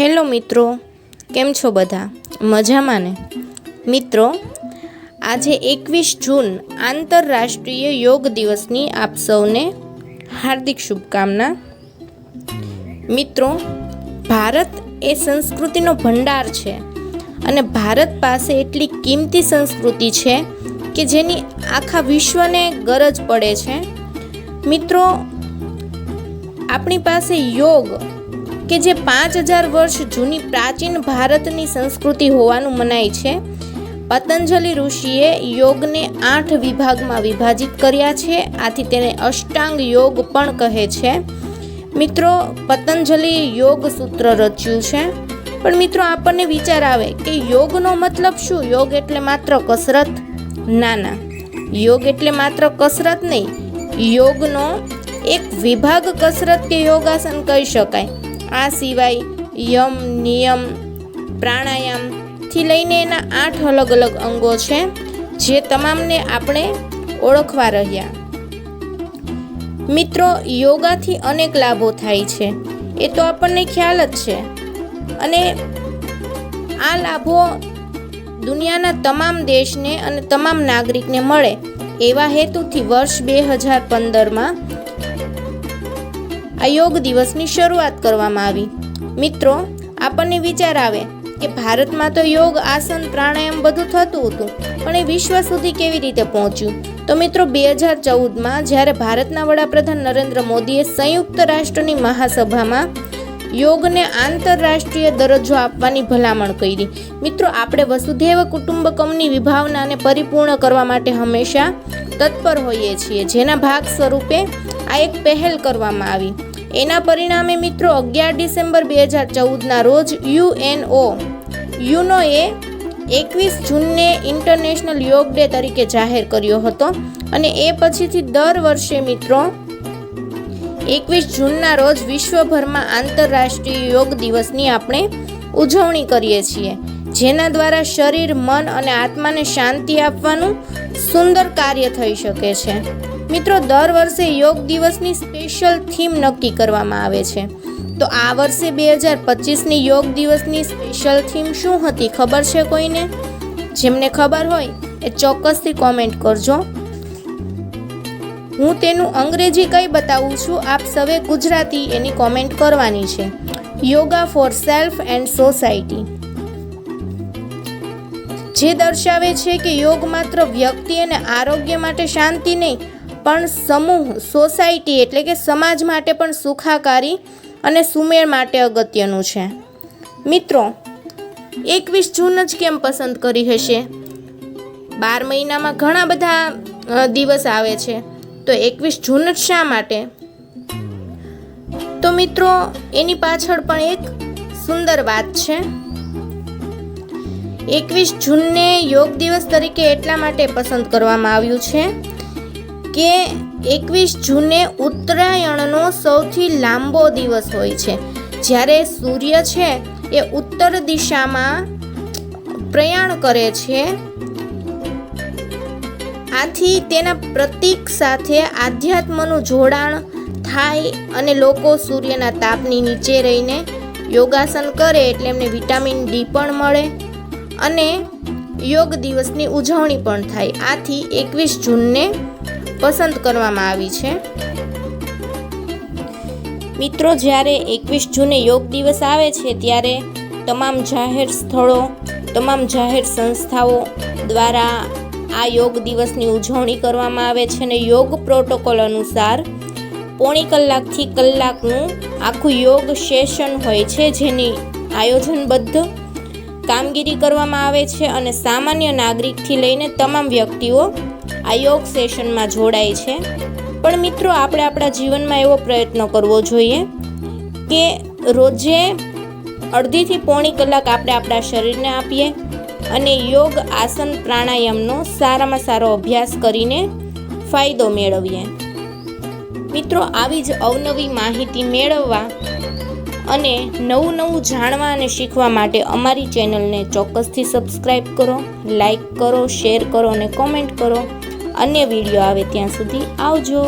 Hello મિત્રો, કેમ છો બધા? મજામાં ને? મિત્રો, આજે એકવીસ જૂન આંતરરાષ્ટ્રીય યોગ દિવસની આપ સૌને હાર્દિક શુભકામના. મિત્રો, ભારત એ સંસ્કૃતિનો ભંડાર છે અને ભારત પાસે એટલી કિંમતી સંસ્કૃતિ છે કે જેની આખા વિશ્વને ગરજ પડે છે. મિત્રો, આપણી પાસે યોગ કે જે પાંચ હજાર વર્ષ જૂની પ્રાચીન ભારતની સંસ્કૃતિ હોવાનું મનાય છે. પતંજલિ ઋષિએ યોગને આઠ વિભાગમાં વિભાજિત કર્યા છે. આથી તેને અષ્ટાંગ યોગ પણ કહે છે. મિત્રો, પતંજલિ યોગ સૂત્ર રચ્યું છે. પણ મિત્રો, આપણને વિચાર આવે કે યોગનો મતલબ શું? યોગ એટલે માત્ર કસરત? ના ના. યોગ એટલે માત્ર કસરત નહીં. યોગનો એક વિભાગ કસરત કે યોગાસન કહી શકાય. આ સિવાય યમ, નિયમ પ્રાણાયામથી લઈને એના આઠ અલગ અલગ અંગો છે, જે તમામને આપણે ઓળખવા રહ્યા. મિત્રો, યોગાથી અનેક લાભો થાય છે, એ તો આપણને ખ્યાલ જ છે. અને આ લાભો દુનિયાના તમામ દેશને અને તમામ નાગરિકને મળે એવા હેતુથી વર્ષ બે હજાર પંદરમાં આ યોગ દિવસની શરૂઆત કરવામાં આવી. મિત્રો, આપણને વિચાર આવે કે ભારતમાં તો યોગ, આસન, પ્રાણાયામ બધું થતું હતું, પણ એ વિશ્વ સુધી કેવી રીતે પહોંચ્યું? તો મિત્રો, બે હજાર ચૌદમાં જ્યારે ભારતના વડાપ્રધાન નરેન્દ્ર મોદીએ સંયુક્ત રાષ્ટ્રની મહાસભામાં યોગને આંતરરાષ્ટ્રીય દરજ્જો આપવાની ભલામણ કરી. મિત્રો, આપણે વસુધૈવ કુટુંબકમની વિભાવનાને પરિપૂર્ણ કરવા માટે હંમેશા તત્પર હોઈએ છીએ. જેના ભાગ સ્વરૂપે આ એક પહેલ કરવામાં આવી. એના પરિણામે મિત્રો અગિયાર ડિસેમ્બર બે હજાર ચૌદના રોજ યુએનઓ યુનોએ એકવીસ જૂનને ઇન્ટરનેશનલ યોગ ડે તરીકે જાહેર કર્યો હતો અને એ પછીથી દર વર્ષે મિત્રો એકવીસ જૂનના રોજ વિશ્વભરમાં આંતરરાષ્ટ્રીય યોગ દિવસની આપણે ઉજવણી કરીએ છીએ. જેના દ્વારા શરીર, મન અને આત્માને શાંતિ આપવાનું સુંદર કાર્ય થઈ શકે છે. મિત્રો, દર વર્ષે યોગ દિવસની સ્પેશિયલ થીમ નક્કી કરવામાં આવે છે. તો આ વર્ષે બે હજાર પચીસની યોગ દિવસની સ્પેશિયલ થીમ શું હતી ખબર છે કોઈને? જેમને ખબર હોય એ ચોક્કસથી કોમેન્ટ કરજો. હું તેનું અંગ્રેજી કઈ બતાવું છું, આપ સવે ગુજરાતી એની કોમેન્ટ કરવાની છે. Yoga for self and society જે દર્શાવે છે કે યોગ માત્ર વ્યક્તિ અને આરોગ્ય માટે શાંતિ નહીં, પણ સમૂહ, સોસાયટી એટલે કે સમાજ માટે પણ સુખાકારી અને સુમેળ માટે અગત્યનું છે. મિત્રો, એકવીસ જૂન જ કેમ પસંદ કરી હશે? બાર મહિનામાં ઘણા બધા દિવસ આવે છે. તો એકવીસ જૂન જ શા માટે? તો મિત્રો, એની પાછળ પણ એક સુંદર વાત છે. એકવીસ જૂનને યોગ દિવસ તરીકે એટલા માટે પસંદ કરવામાં આવ્યું છે કે એકવીસ જૂને ઉત્તરાયણનો સૌથી લાંબો દિવસ હોય છે. જ્યારે સૂર્ય છે, એ ઉત્તર દિશામાં પ્રયાણ કરે છે, આથી તેના પ્રતીક સાથે આધ્યાત્મનું જોડાણ થાય અને લોકો સૂર્યના તાપની નીચે રહીને યોગાસન કરે એટલે એમને વિટામિન ડી પણ મળે. અને યોગ દિવસની ઉજવણી પણ થાય. આથી એકવીસ જૂનને પસંદ કરવામાં આવી છે. મિત્રો, જ્યારે એકવીસ જૂને યોગ દિવસ આવે છે, ત્યારે તમામ જાહેર સ્થળો, તમામ જાહેર સંસ્થાઓ દ્વારા આ યોગ દિવસની ઉજવણી કરવામાં આવે છે અને યોગ પ્રોટોકોલ અનુસાર પોણી કલાકથી કલાકનું આખું યોગ સેશન હોય છે, જેની આયોજનબદ્ધ કામગીરી કરવામાં આવે છે અને સામાન્ય નાગરિકથી લઈને તમામ વ્યક્તિઓ આ યોગ સેશનમાં જોડાય છે. પણ મિત્રો, આપણે આપણા જીવનમાં એવો પ્રયત્ન કરવો જોઈએ કે રોજે અડધીથી પોણી કલાક આપણે આપણા શરીરને આપીએ અને યોગ, આસન, પ્રાણાયામનો સારામાં સારો અભ્યાસ કરીને ફાયદો મેળવીએ. મિત્રો, આવી જ અવનવી માહિતી મેળવવા અને નવું નવું જાણવા અને શીખવા માટે અમારી ચેનલને ચોક્કસથી સબસ્ક્રાઈબ કરો લાઈક કરો, શેર કરો અને કોમેન્ટ કરો. અન્ય વીડિયો આવે ત્યાં સુધી આવજો.